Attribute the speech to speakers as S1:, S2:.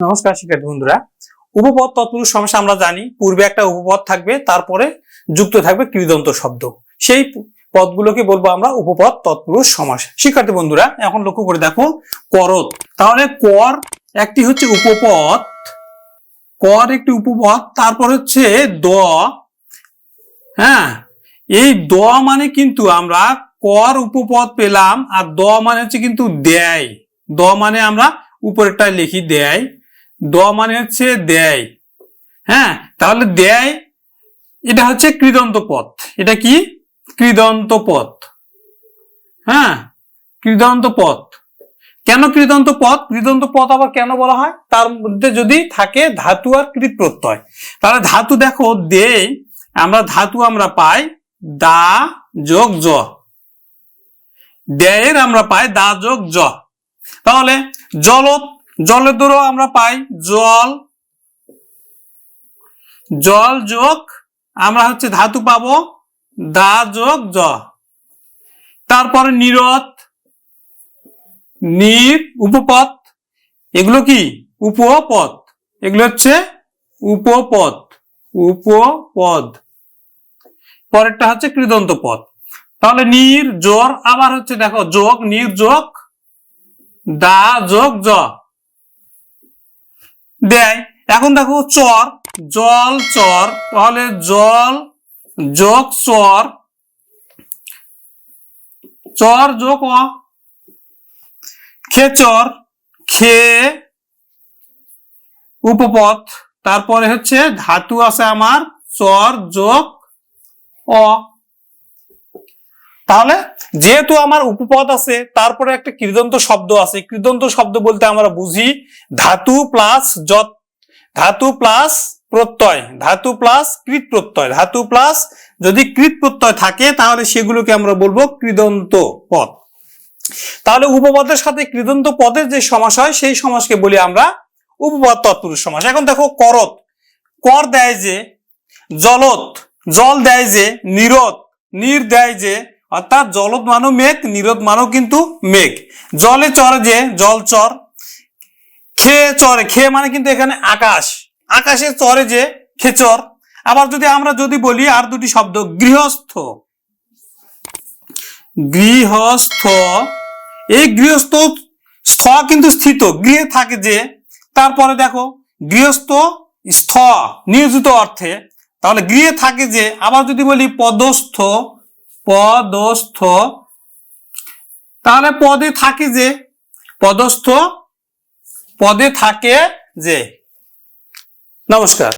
S1: নমস্কার শিক্ষার্থী বন্ধুরা। উপপদ তৎপুরুষ সমাস আমরা জানি, পূর্বে একটা উপপদ থাকবে, তারপরে যুক্ত থাকবে কৃদন্ত শব্দ। সেই পদগুলোকে বলব আমরা উপপদ তৎপুরুষ সমাস শিক্ষার্থী বন্ধুরা, এখন লক্ষ্য করে দেখো করত তাহলে কর একটি হচ্ছে উপপদ, কর একটি উপপদ, তারপর হচ্ছে দ। হ্যাঁ এই দ মানে কিন্তু আমরা কর উপপদ পেলাম, আর দ মানে হচ্ছে কিন্তু দেয়। দ মানে আমরা উপরেরটা লিখি দেয়। দ মানে হচ্ছে দেয়। হ্যাঁ? তাহলে দেয়, এটা হচ্ছে কৃদন্ত পথ এটা কি? কৃদন্ত পথ হ্যাঁ? কৃদন্ত পথ কেন কৃদন্ত পথ কৃদন্ত পথ আবার কেন বলা হয়? তার মধ্যে যদি থাকে ধাতু আর কৃত প্রত্যয়। তাহলে ধাতু দেখো, দেয়, আমরা ধাতু আমরা পাই দা যোগ জ। দেয়ের আমরা পাই দা যোগ জ। তাহলে জলত জলের দূরও আমরা পাই, জল জল যোগ, আমরা হচ্ছে ধাতু পাবো, দা যোগ জ। তারপরে নিরত নির উপপদ এগুলো কি? উপপদ এগুলো হচ্ছে উপপদ উপপদ। পরেরটা হচ্ছে কৃদন্ত পদ তাহলে নির, জোর, আবার হচ্ছে দেখো, যোগ, নির যোগ, দা যোগ জ। দেয়। এখন দেখো চর, জল, চর, তাহলে জল যোগ চর। চর যোগ অ। খেচর, খে উপপদ তারপরে হচ্ছে ধাতু আছে আমার, চর যোগ অ। তাহলে যেহেতু আমার উপপদ আছে, তারপরে একটা কৃদন্ত শব্দ আছে। কৃদন্ত শব্দ বলতে আমরা বুঝি ধাতু প্লাস যত ধাতু প্লাস প্রত্যয়, ধাতু প্লাস কৃত প্রত্যয় ধাতু প্লাস যদি কৃত প্রত্যয় থাকে, তাহলে সেগুলোকে আমরা বলব কৃদন্ত পদ। তাহলে উপপদের সাথে কৃদন্ত পদের যে সমাস হয়, সেই সমাসকে বলি আমরা উপপদ তৎপুরুষ সমাস। এখন দেখো করত। কর দেয় যে, জলত, জল দেয় যে নিরত নির দেয় যে অর্থাৎ জলত মানো মেঘ, নিরোধ মানো কিন্তু মেঘ। জলে চরে যে, জল চর। খেয়ে চরে খেয়ে মানে কিন্তু এখানে আকাশ। আকাশে চরে যে খেচর আবার যদি আমরা যদি বলি আর দুটি শব্দ, গৃহস্থ। গৃহস্থ, এই গৃহস্থ স্থ কিন্তু স্থিত, গৃহে থাকে যে। তারপরে দেখো, গৃহস্থ স্থ, নিয়োজিত অর্থে। তাহলে গৃহে থাকে যে, আবার যদি বলি পদস্থ পদস্থ। তাহলে পদে থাকে যে? পদস্থ পদে থাকে যে। নমস্কার।